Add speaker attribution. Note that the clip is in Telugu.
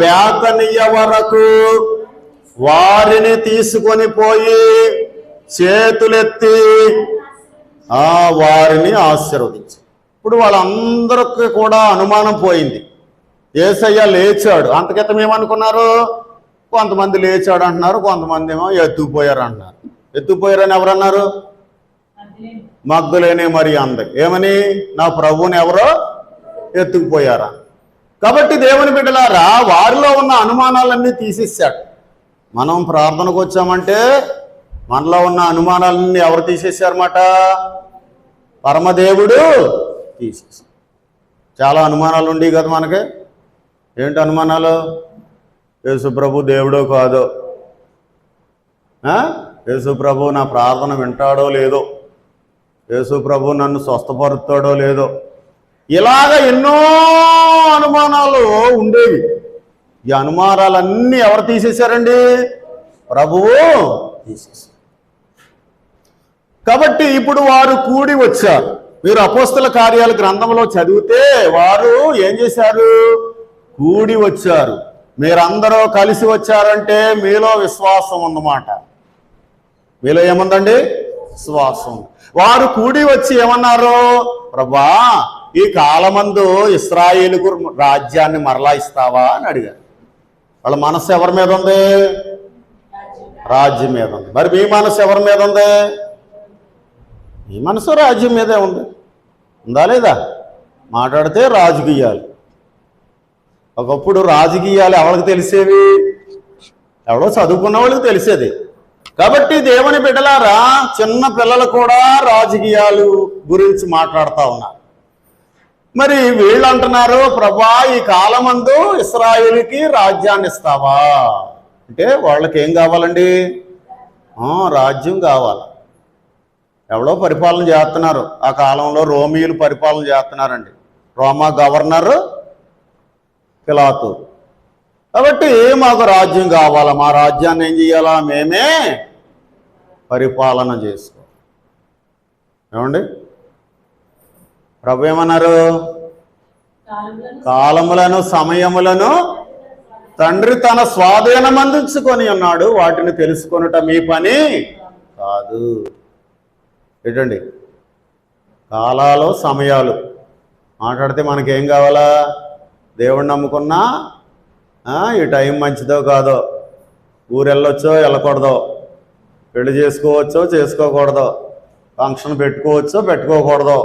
Speaker 1: బేతనియ వరకు వారిని తీసుకొని పోయి చేతులెత్తి ఆ వారిని ఆశీర్వదించి. ఇప్పుడు వాళ్ళందరికి కూడా అనుమానం పోయింది. ఏసయ్య లేచాడు. అంతకితం ఏమనుకున్నారు? కొంతమంది లేచాడు అంటున్నారు కొంతమంది ఏమో ఎత్తుకుపోయారు అంటున్నారు ఎత్తుకుపోయారని ఎవరన్నారు? మగ్గులేని మరి అందరు ఏమని? నా ప్రభువుని ఎవరో? ఎత్తుకుపోయారా? కాబట్టి దేవుని బిడ్డలారా వారిలో ఉన్న అనుమానాలన్నీ తీసేశాడు. మనం ప్రార్థనకు వచ్చామంటే మనలో ఉన్న అనుమానాలన్నీ ఎవరు తీసేశారన్నమాట? పరమదేవుడు తీసేశాడు. చాలా అనుమానాలు ఉండేవి కదా మనకి. ఏంటి అనుమానాలు? యేసుప్రభు దేవుడో కాదో? యేసుప్రభు నా ప్రార్థన వింటాడో లేదో? యేసుప్రభు నన్ను స్వస్థపరుస్తాడో లేదో? ఇలాగ ఎన్నో అనుమానాలు ఉండేవి. ఈ అనుమానాలన్నీ ఎవరు తీసేశారండి? ప్రభువు తీసేశారు. కాబట్టి ఇప్పుడు వారు కూడి వచ్చారు. మీరు అపోస్తల కార్యాల గ్రంథంలో చదివితే వారు ఏం చేశారు? కూడి వచ్చారు. మీరందరూ కలిసి వచ్చారంటే మీలో విశ్వాసం ఉందన్నమాట. మీలో ఏముందండి? విశ్వాసం వారు కూడి వచ్చి ఏమన్నారు? ప్రభా ఈ కాలమందు ఇస్రాయేలుకు రాజ్యాన్ని మరలా ఇస్తావా అని అడిగారు. వాళ్ళ మనస్సు ఎవరి మీద ఉంది? రాజ్యం మీద ఉంది. మరి మీ మనసు ఎవరి మీద ఉంది? మీ మనసు రాజ్యం మీదే ఉంది. ఉందా లేదా? మాట్లాడితే రాజకీయాలు. ఒకప్పుడు రాజకీయాలు ఎవరికి తెలిసేవి? ఎవడో చదువుకున్న వాళ్ళకి తెలిసేది. కాబట్టి దేవుని బిడ్డలారా చిన్న పిల్లలు కూడా రాజకీయాలు గురించి మాట్లాడుతూ ఉన్నారు. మరి వీళ్ళు అంటున్నారు ప్రభా ఈ కాలమందు ఇస్రాయిల్కి రాజ్యాన్ని ఇస్తావా? అంటే వాళ్ళకి ఏం కావాలండి రాజ్యం కావాలి. ఎవడో పరిపాలన చేస్తున్నారు. ఆ కాలంలో రోమియోలు పరిపాలన చేస్తున్నారండి. రోమా గవర్నర్ పిలాతు. కాబట్టి మాకు రాజ్యం కావాలా? మా రాజ్యాన్ని ఏం చేయాలా? మేమే పరిపాలన చేసుకో ఏమండి? ప్రభు ఏమన్నారు కాలములను సమయములను తండ్రి తన స్వాధీనం అందించుకొని ఉన్నాడు. వాటిని తెలుసుకొనుట మీ పని కాదు. ఏంటండి? కాలాలు సమయాలు. మాట్లాడితే మనకేం కావాలా? దేవుణ్ణి నమ్ముకున్నా ఈ టైం మంచిదో కాదో ఊరు వెళ్ళొచ్చో వెళ్ళకూడదో పెళ్ళి చేసుకోవచ్చో చేసుకోకూడదో ఫంక్షన్ పెట్టుకోవచ్చో పెట్టుకోకూడదో